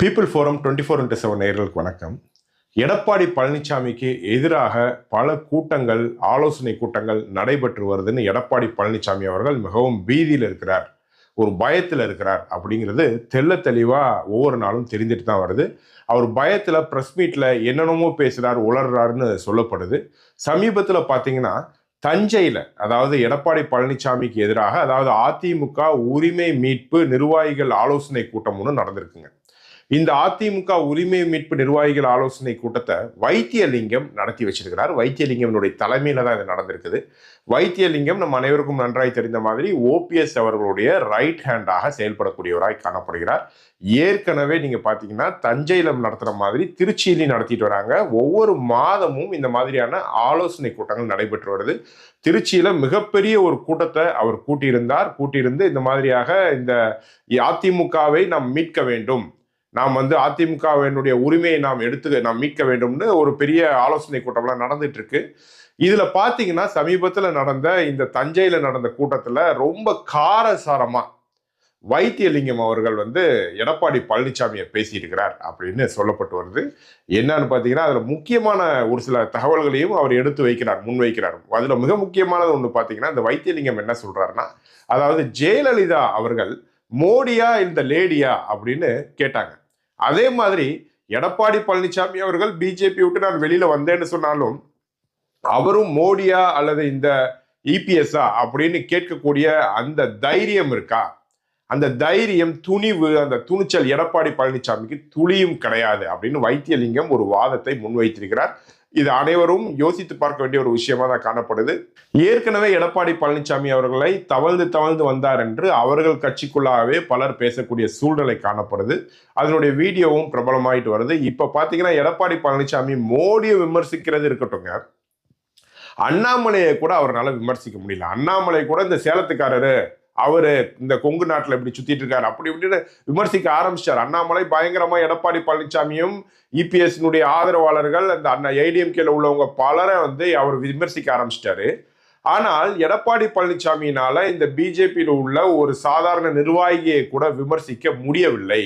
People forum twenty four into seven நேர்களுக்கு வணக்கம். எடப்பாடி பழனிசாமிக்கு எதிராக பல கூட்டங்கள் ஆலோசனை கூட்டங்கள் நடைபெற்று வருதுன்னு எடப்பாடி பழனிசாமி அவர்கள் மிகவும் பீதியில் இருக்கிறார் ஒரு பயத்தில் இருக்கிறார் அப்படிங்கிறது தெள்ள தெளிவாக ஒவ்வொரு நாளும் தெரிஞ்சுட்டு தான் வருது. அவர் பயத்தில் ப்ரெஸ் மீட்டில் என்னென்னமோ பேசுகிறார் உளர்றாருன்னு சொல்லப்படுது. சமீபத்தில் பார்த்தீங்கன்னா தஞ்சையில் அதாவது எடப்பாடி பழனிசாமிக்கு எதிராக அதாவது அதிமுக உரிமை மீட்பு நிர்வாகிகள் ஆலோசனை கூட்டம் ஒன்று நடந்திருக்குங்க. இந்த அதிமுக உரிமை மீட்பு நிர்வாகிகள் ஆலோசனை கூட்டத்தை வைத்தியலிங்கம் நடத்தி வச்சிருக்கிறார். வைத்தியலிங்கம்னுடைய தலைமையில தான் இது நடந்திருக்குது. வைத்தியலிங்கம் நம்ம அனைவருக்கும் நன்றாய் தெரிந்த மாதிரி ஓபிஎஸ் அவர்களுடைய ரைட் ஹேண்டாக செயல்படக்கூடியவராய் காணப்படுகிறார். ஏற்கனவே நீங்க பாத்தீங்கன்னா தஞ்சையில் நடத்துற மாதிரி திருச்சியிலையும் நடத்திட்டு வராங்க. ஒவ்வொரு மாதமும் இந்த மாதிரியான ஆலோசனை கூட்டங்கள் நடைபெற்று வருது. திருச்சியில மிகப்பெரிய ஒரு கூட்டத்தை அவர் கூட்டியிருந்தார். கூட்டியிருந்து இந்த மாதிரியாக இந்த அதிமுகவை நாம் மீட்க வேண்டும். நாம் வந்து அதிமுகவினுடைய உரிமையை நாம் எடுத்து நாம் மீட்க வேண்டும்னு ஒரு பெரிய ஆலோசனை கூட்டம்லாம் நடந்துட்டு இருக்கு இதுல பாத்தீங்கன்னா சமீபத்துல நடந்த இந்த தஞ்சையில நடந்த கூட்டத்துல ரொம்ப காரசாரமா வைத்தியலிங்கம் அவர்கள் வந்து எடப்பாடி பழனிசாமியை பேசியிருக்கிறார் அப்படின்னு சொல்லப்பட்டு வருது. என்னன்னு பார்த்தீங்கன்னா அதில் முக்கியமான ஒரு சில தகவல்களையும் அவர் எடுத்து வைக்கிறார் முன் வைக்கிறார் அதில் மிக முக்கியமானது ஒன்று பார்த்தீங்கன்னா இந்த வைத்தியலிங்கம் என்ன சொல்றாருன்னா அதாவது ஜெயலலிதா அவர்கள் மோடியா இந்த லேடியா? அப்படின்னு கேட்டாங்க. அதே மாதிரி எடப்பாடி பழனிசாமி அவர்கள் பிஜேபி விட்டு நான் வெளியில வந்தேன்னு சொன்னாலும் அவரும் மோடியா அல்லது இந்த இபிஎஸ்ஆ அப்படின்னு கேட்கக்கூடிய அந்த தைரியம் இருக்கா? அந்த தைரியம் துணிவு அந்த துணிச்சல் எடப்பாடி பழனிசாமிக்கு துளியும் கிடையாது அப்படின்னு வைத்தியலிங்கம் ஒரு வாதத்தை முன்வைத்திருக்கிறார். இது அனைவரும் யோசித்து பார்க்க வேண்டிய ஒரு விஷயமா தான் காணப்படுது. ஏற்கனவே எடப்பாடி பழனிசாமி அவர்களை தவழ்ந்து தவழ்ந்து வந்தார் என்று அவர்கள் கட்சிக்குள்ளாகவே பலர் பேசக்கூடிய சூழ்நிலை காணப்படுது. அதனுடைய வீடியோவும் பிரபலமாயிட்டு வருது. இப்போ பார்த்தீங்கன்னா எடப்பாடி பழனிசாமி மோடியை விமர்சிக்கிறது இருக்கட்டும்ங்க. அண்ணாமலையை கூட அவரால் விமர்சிக்க முடியல. அண்ணாமலை கூட இந்த சேலத்துக்காரரு. அவர் இந்த கொங்கு நாட்டில் இப்படி சுத்திட்டு இருக்காரு. அப்படி இப்படின்னு விமர்சிக்க ஆரம்பிச்சார். அண்ணாமலை பயங்கரமா எடப்பாடி பழனிசாமியும் இபிஎஸ்னுடைய ஆதரவாளர்கள் அந்த அண்ணா ஏடிஎம்கேல உள்ளவங்க பலரை வந்து அவர் விமர்சிக்க ஆரம்பிச்சிட்டாரு. ஆனால் எடப்பாடி பழனிசாமியினால இந்த பிஜேபியில் உள்ள ஒரு சாதாரண நிர்வாகியை கூட விமர்சிக்க முடியவில்லை.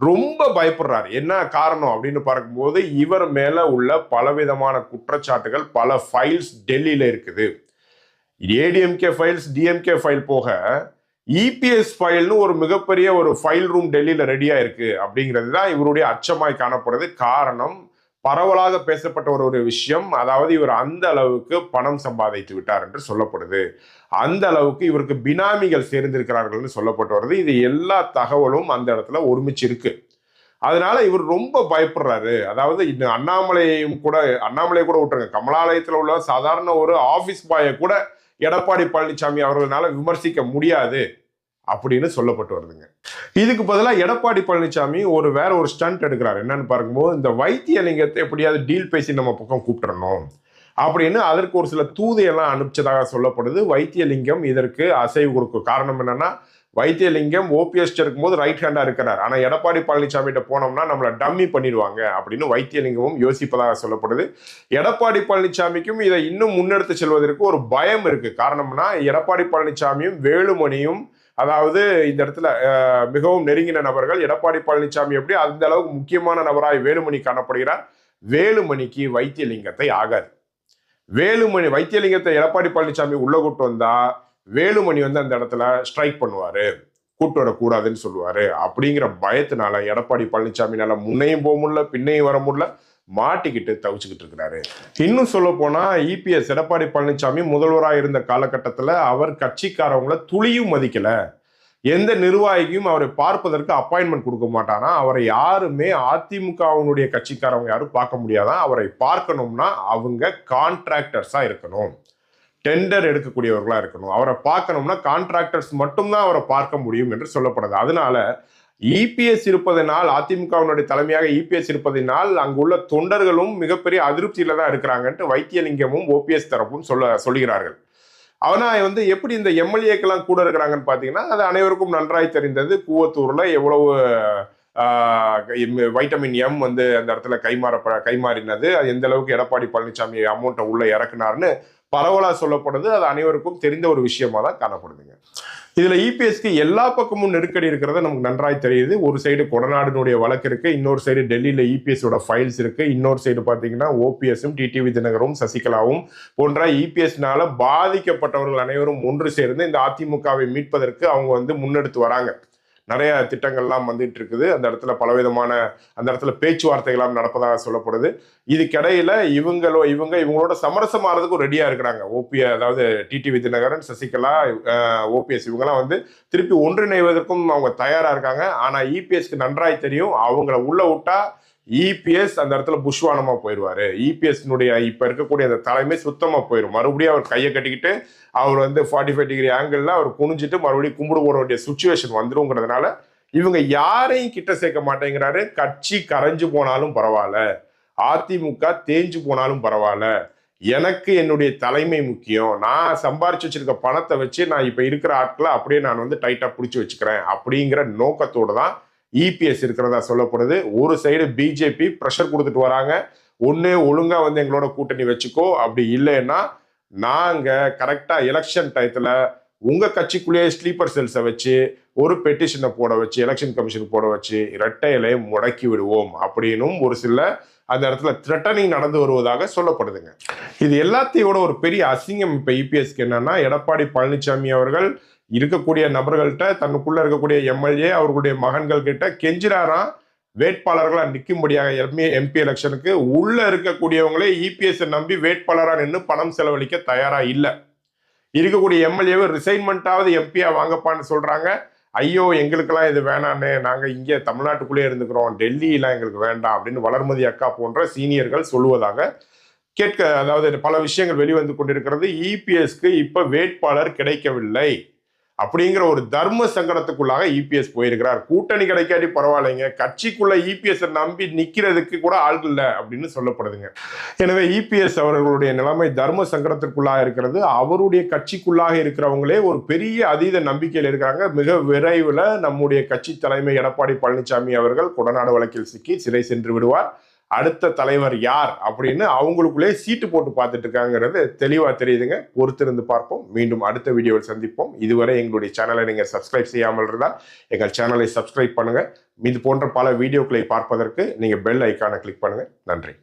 ரொம்ப பயப்படுறாரு. என்ன காரணம் அப்படின்னு பார்க்கும்போது இவர் மேல உள்ள பலவிதமான குற்றச்சாட்டுகள் பல ஃபைல்ஸ் டெல்லியில இருக்குது. ஏடிஎம்கே ஃபைல்ஸ் டிஎம்கே ஃபைல் போக இபிஎஸ் ஃபைல்னு ஒரு மிகப்பெரிய ஒரு ஃபைல் ரூம் டெல்லியில் ரெடியாக இருக்கு அப்படிங்கிறது தான் இவருடைய அச்சமாய் காணப்படுறது காரணம் பரவலாக பேசப்பட்ட ஒரு ஒரு விஷயம் அதாவது இவர் அந்த அளவுக்கு பணம் சம்பாதித்து விட்டார் என்று சொல்லப்படுது. அந்த அளவுக்கு இவருக்கு பினாமிகள் சேர்ந்திருக்கிறார்கள்னு சொல்லப்பட்டு வருது. இது எல்லா தகவலும் அந்த இடத்துல ஒருமிச்சு இருக்கு அதனால இவர் ரொம்ப பயப்படுறாரு. அதாவது இன்னும் அண்ணாமலையும் கூட அண்ணாமலையை கூட விட்டுருங்க. கமலாலயத்தில் உள்ள சாதாரண ஒரு ஆஃபீஸ் பாயை கூட எடப்பாடி பழனிசாமி அவர்களால விமர்சிக்க முடியாது அப்படின்னு சொல்லப்பட்டு வருதுங்க. இதுக்கு பதிலாக எடப்பாடி பழனிசாமி ஒரு வேற ஒரு ஸ்டண்ட் எடுக்கிறார். என்னன்னு பார்க்கும்போது இந்த வைத்தியலிங்கத்தை எப்படியாவது டீல் பேசி நம்ம பக்கம் கூப்பிட்டுறணும் அப்படின்னு அதற்கு ஒரு சில தூதையெல்லாம் அனுப்பிச்சதாக சொல்லப்படுது. வைத்தியலிங்கம் இதற்கு அசைவு கொடுக்கும் காரணம் என்னன்னா வைத்தியலிங்கம் ஓபிஎஸ் இருக்கும்போது ரைட் ஹேண்டா இருக்கிறார். ஆனால் எடப்பாடி பழனிசாமிகிட்ட போனோம்னா நம்மளை டம்மி பண்ணிடுவாங்க அப்படின்னு வைத்தியலிங்கமும் யோசிப்பதாக சொல்லப்படுது. எடப்பாடி பழனிசாமிக்கும் இதை இன்னும் முன்னெடுத்து செல்வதற்கு ஒரு பயம் இருக்கு. காரணம்னா எடப்பாடி பழனிசாமியும் வேலுமணியும் அதாவது இந்த இடத்துல மிகவும் நெருங்கின நபர்கள் எடப்பாடி பழனிசாமி எப்படி அந்த அளவுக்கு முக்கியமான நபராய் வேலுமணி காணப்படுகிறார்? வேலுமணிக்கு வைத்தியலிங்கத்தை ஆகாது. வேலுமணி வைத்தியலிங்கத்தை எடப்பாடி பழனிசாமி உள்ள கூட்டு வந்தா வேலுமணி வந்து அந்த இடத்துல ஸ்ட்ரைக் பண்ணுவார். கூட்டு வரக்கூடாதுன்னு சொல்லுவார். அப்படிங்கிற பயத்தினால எடப்பாடி பழனிசாமினால முன்னையும் போக முடியல பின்னையும் வர முடியல மாட்டிக்கிட்டு தவிச்சுக்கிட்டு இருக்கிறாரு. இன்னும் சொல்ல போனா இபிஎஸ் எடப்பாடி பழனிசாமி முதல்வராக இருந்த காலகட்டத்தில் அவர் கட்சிக்காரவங்கள துளியும் மதிக்கல. எந்த நிர்வாகியும் அவரை பார்ப்பதற்கு அப்பாயின்மெண்ட் கொடுக்க மாட்டானா அவரை யாருமே அதிமுகவினுடைய கட்சிக்காரவங்க யாரும் பார்க்க முடியாதான் அவரை பார்க்கணும்னா அவங்க கான்ட்ராக்டர்ஸாக இருக்கணும். டெண்டர் எடுக்கக்கூடியவர்களாக இருக்கணும். அவரை பார்க்கணும்னா கான்ட்ராக்டர்ஸ் மட்டும்தான் அவரை பார்க்க முடியும் என்று சொல்லப்படுது. அதனால இபிஎஸ் இருப்பதனால் அதிமுகவினுடைய தலைமையாக இபிஎஸ் இருப்பதனால் அங்குள்ள தொண்டர்களும் மிகப்பெரிய அதிருப்தியில தான் இருக்கிறாங்கன்ட்டு வைத்தியலிங்கமும் ஓபிஎஸ் தரப்பும் சொல்ல சொல்கிறார்கள் ஆனால் வந்து எப்படி இந்த எம்எல்ஏக்கெல்லாம் கூட இருக்கிறாங்கன்னு பார்த்தீங்கன்னா அது அனைவருக்கும் நன்றாய் தெரிந்தது. கூவத்தூர்ல எவ்வளவு வைட்டமின் எம் வந்து அந்த இடத்துல கைமாற கைமாறினது. அது எந்த அளவுக்கு எடப்பாடி பழனிசாமி அமௌண்ட்டை உள்ள இறக்குனாருன்னு பரவலா சொல்லப்படுது. அது அனைவருக்கும் தெரிந்த ஒரு விஷயமா தான் காணப்படுதுங்க. இதுல இபிஎஸ்க்கு எல்லா பக்கமும் நெருக்கடி இருக்கிறது நமக்கு நன்றாய் தெரியுது. ஒரு சைடு கொடநாடினுடைய வழக்கு இருக்கு. இன்னொரு சைடு டெல்லியில இபிஎஸோட ஃபைல்ஸ் இருக்கு. இன்னொரு சைடு பாத்தீங்கன்னா ஓபிஎஸும் டிடிவி தினகரும் சசிகலாவும் போன்ற இபிஎஸ்னால பாதிக்கப்பட்டவர்கள் அனைவரும் ஒன்று சேர்ந்து இந்த அதிமுகவை மீட்பதற்கு அவங்க வந்து முன்னெடுத்து வராங்க. நிறைய திட்டங்கள்லாம் வந்துட்டு இருக்குது அந்த இடத்துல பலவிதமான அந்த இடத்துல பேச்சுவார்த்தைகள்லாம் நடப்பதாக சொல்லப்படுது. இதுக்கிடையில இவங்களோ இவங்க இவங்களோட சமரசமாறதுக்கும் ரெடியா இருக்கிறாங்க. ஓபி அதாவது டிடி வித்யநகரன் சசிகலா ஓபிஎஸ் இவங்கெல்லாம் வந்து திருப்பி ஒன்றிணைவதற்கும் அவங்க தயாரா இருக்காங்க. ஆனா இபிஎஸ்க்கு நன்றாய் தெரியும். அவங்கள உள்ள விட்டா இபிஎஸ் அந்த இடத்துல புஷ்வானமா போயிடுவாரு. இபிஎஸ்னுடைய இப்ப இருக்கக்கூடிய அந்த தலைமை சுத்தமா போயிடும் மறுபடியும் அவர் கையை கட்டிக்கிட்டு அவர் வந்து ஃபார்ட்டி ஃபைவ் டிகிரி ஆங்கிள் அவர் குனிஞ்சிட்டு மறுபடியும் கும்பிடு போட வேண்டிய சுச்சுவேஷன் வந்துருங்கிறதுனால இவங்க யாரையும் கிட்ட சேர்க்க மாட்டேங்கிறாரு. கட்சி கரைஞ்சு போனாலும் பரவாயில்ல. அதிமுக தேஞ்சு போனாலும் பரவாயில்ல. எனக்கு என்னுடைய தலைமை முக்கியம். நான் சம்பாரிச்சு வச்சிருக்க பணத்தை வச்சு நான் இப்ப இருக்கிற ஆட்களை அப்படியே நான் வந்து டைட்டா பிடிச்சி வச்சுக்கிறேன் அப்படிங்கிற நோக்கத்தோடு தான் இபிஎஸ் இருக்கிறதா சொல்லப்படுது. ஒரு சைடு பிஜேபி ப்ரெஷர் கொடுத்துட்டு வராங்க. ஒன்று ஒழுங்கா வந்து எங்களோட கூட்டணி வச்சுக்கோ. அப்படி இல்லைன்னா நாங்க கரெக்டா எலெக்ஷன் டயத்துல உங்க கட்சிக்குள்ளேயே ஸ்லீப்பர் செல்ஸை வச்சு ஒரு பெட்டிஷனை போட வச்சு எலெக்ஷன் கமிஷன் போட வச்சு இரட்டை முடக்கி விடுவோம் அப்படின்னும் ஒரு சில அந்த இடத்துல த்ரெட்டனிங் நடந்து வருவதாக சொல்லப்படுதுங்க. இது எல்லாத்தையோட ஒரு பெரிய அசிங்கம் இப்ப இபிஎஸ்க்கு என்னன்னா எடப்பாடி பழனிசாமி அவர்கள் இருக்கக்கூடிய நபர்கள்ட்ட தனக்குள்ளே இருக்கக்கூடிய எம்எல்ஏ அவர்களுடைய மகன்கள் கிட்ட கெஞ்சிராராம் வேட்பாளர்களா நிற்கும்படியாக எம்ஏ எம்பி எலெக்ஷனுக்கு உள்ள இருக்கக்கூடியவங்களே இபிஎஸ் நம்பி வேட்பாளராக நின்று பணம் செலவழிக்க தயாரா இல்லை. இருக்கக்கூடிய எம்எல்ஏவை ரிசைன்மெண்ட்டாவது எம்பியா வாங்கப்பான்னு சொல்றாங்க. ஐயோ எங்களுக்கெல்லாம் இது வேணான்னு நாங்கள் இங்கே தமிழ்நாட்டுக்குள்ளே இருந்துக்கிறோம். டெல்லியெலாம் எங்களுக்கு வேண்டாம் அப்படின்னு வளர்மதி அக்கா போன்ற சீனியர்கள் சொல்லுவதாக கேட்க அதாவது பல விஷயங்கள் வெளிவந்து கொண்டிருக்கிறது. இபிஎஸ்க்கு இப்போ வேட்பாளர் கிடைக்கவில்லை. அப்படிங்கிற ஒரு தர்ம சங்கடத்துக்குள்ளாக இபிஎஸ் போயிருக்கிறார். கூட்டணி கிடைக்காட்டி பரவாயில்லைங்க. கட்சிக்குள்ள இபிஎஸ் நம்பி நிக்கிறதுக்கு கூட ஆள் இல்லை அப்படின்னு சொல்லப்படுதுங்க. எனவே இபிஎஸ் அவர்களுடைய நிலைமை தர்ம சங்கடத்திற்குள்ளாக இருக்கிறது. அவருடைய கட்சிக்குள்ளாக இருக்கிறவங்களே ஒரு பெரிய அதீத நம்பிக்கையில் இருக்கிறாங்க. மிக விரைவில் நம்முடைய கட்சி தலைமை எடப்பாடி பழனிசாமி அவர்கள் கொடநாடு வழக்கில் சிக்கி சிறை சென்று விடுவார். அடுத்த தலைவர் யார் அப்படின்னு அவங்களுக்குள்ளே சீட்டு போட்டு பார்த்துட்டு இருக்காங்கிறது தெளிவாக தெரியுதுங்க. பொறுத்திருந்து பார்ப்போம். மீண்டும் அடுத்த வீடியோவில் சந்திப்போம். இதுவரை எங்களுடைய சேனலை நீங்கள் சப்ஸ்கிரைப் செய்யாமல் இருந்தால் எங்கள் சேனலை சப்ஸ்கிரைப் பண்ணுங்கள் இது போன்ற பல வீடியோக்களை பார்ப்பதற்கு நீங்கள் பெல் ஐக்கானை கிளிக் பண்ணுங்கள் நன்றி.